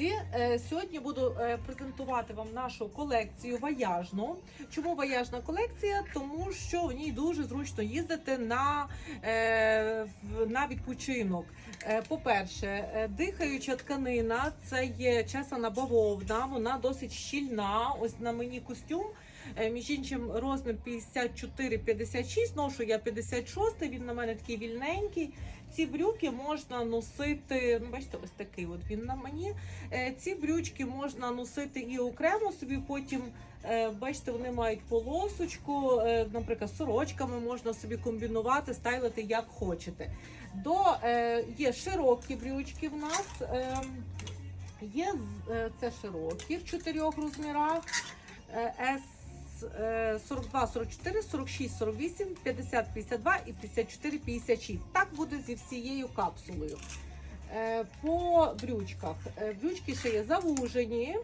Е, Сьогодні буду е, презентувати вам нашу колекцію ваяжну. Чому ваяжна колекція? Тому що в ній дуже зручно їздити на, е, на відпочинок. По-перше, дихаюча тканина це є чесана бавовна, вона досить щільна. Ось на мені костюм. Між іншим, розмір 54-56, ношу я 56, він на мене такий вільненький. Ці брюки можна носити, ну, бачите, ось такий от він на мені. Е, Ці брючки можна носити і окремо собі. Потім е, бачите, вони мають полосочку. е, Наприклад, сорочками можна собі комбінувати, стайлити як хочете. До є широкі брючки в нас. Є це широкі в чотирьох розмірах. Е, 42, 44, 46, 48, 50, 52 і 54, 56. Так буде зі всією капсулою. Е, По брючках. Е, Брючки ще є завужені.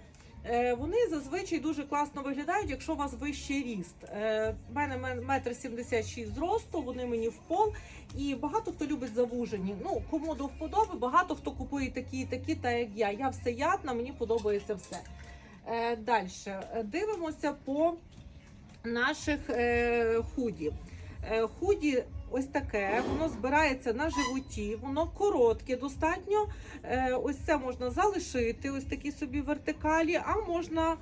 Е, Вони зазвичай дуже класно виглядають, якщо у вас вищий ріст. В мене мен- метр 76 зросту, вони мені в пол. І багато хто любить завужені. Ну, кому до вподоби, багато хто купує такі і такі, та як я. Я всеядна, мені подобається все. Далі дивимося по наших е, худі. Е, худі ось таке, воно збирається на животі, воно коротке достатньо. Е, ось це можна залишити, ось такі собі вертикалі, а можна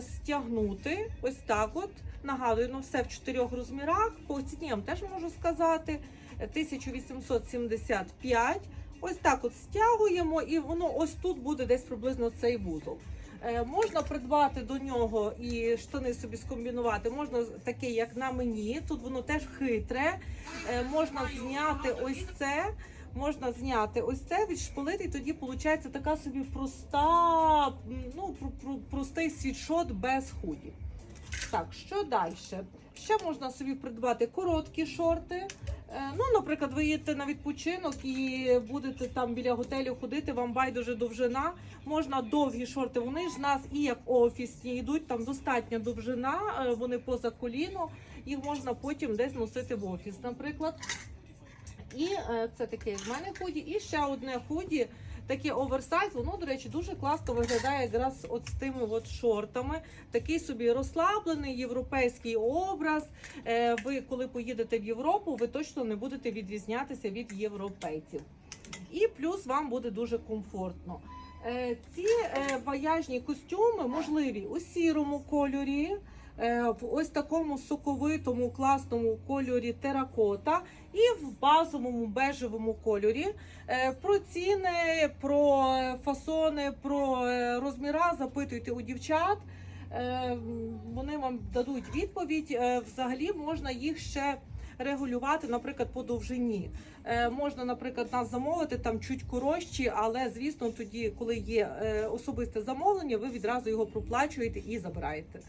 стягнути ось так. от. Нагадую, ну все в чотирьох розмірах. По ціні теж можу сказати. е, 1875. Ось так от стягуємо, і воно ось тут буде десь приблизно цей вузол. Е, можна придбати до нього і штани собі скомбінувати. Можна таке, як на мені. Тут воно теж хитре. Е, можна зняти ось це. Можна зняти ось це, відшпилити, і тоді виходить така собі проста, ну, про- про- простий світшот без худі. Так, що далі? Ще можна собі придбати короткі шорти. Е, Ну, наприклад, ви їдете на відпочинок і будете там біля готелю ходити, вам байдуже довжина. Можна довгі шорти. Вони ж нас і як офісні йдуть, там достатня довжина, е, вони поза коліно. Їх можна потім десь носити в офіс, наприклад. І е, це таке з мене худі. І ще одне худі, таке оверсайз. Воно, до речі, дуже класно виглядає якраз от з тими от шортами. Такий собі розслаблений європейський образ. Е, ви, коли поїдете в Європу, ви точно не будете відрізнятися від європейців. І плюс вам буде дуже комфортно. Е, Ці е, вояжні костюми можливі у сірому кольорі, в ось такому соковитому класному кольорі теракота і в базовому бежевому кольорі. Е, Про ціни, про фасони, про е, розміра запитуйте у дівчат. Е, Вони вам дадуть відповідь. Е, Взагалі можна їх ще регулювати, наприклад, по довжині. Е, Можна, наприклад, нас замовити там чуть коротші, але звісно, тоді, коли є е, особисте замовлення, ви відразу його проплачуєте і забираєте.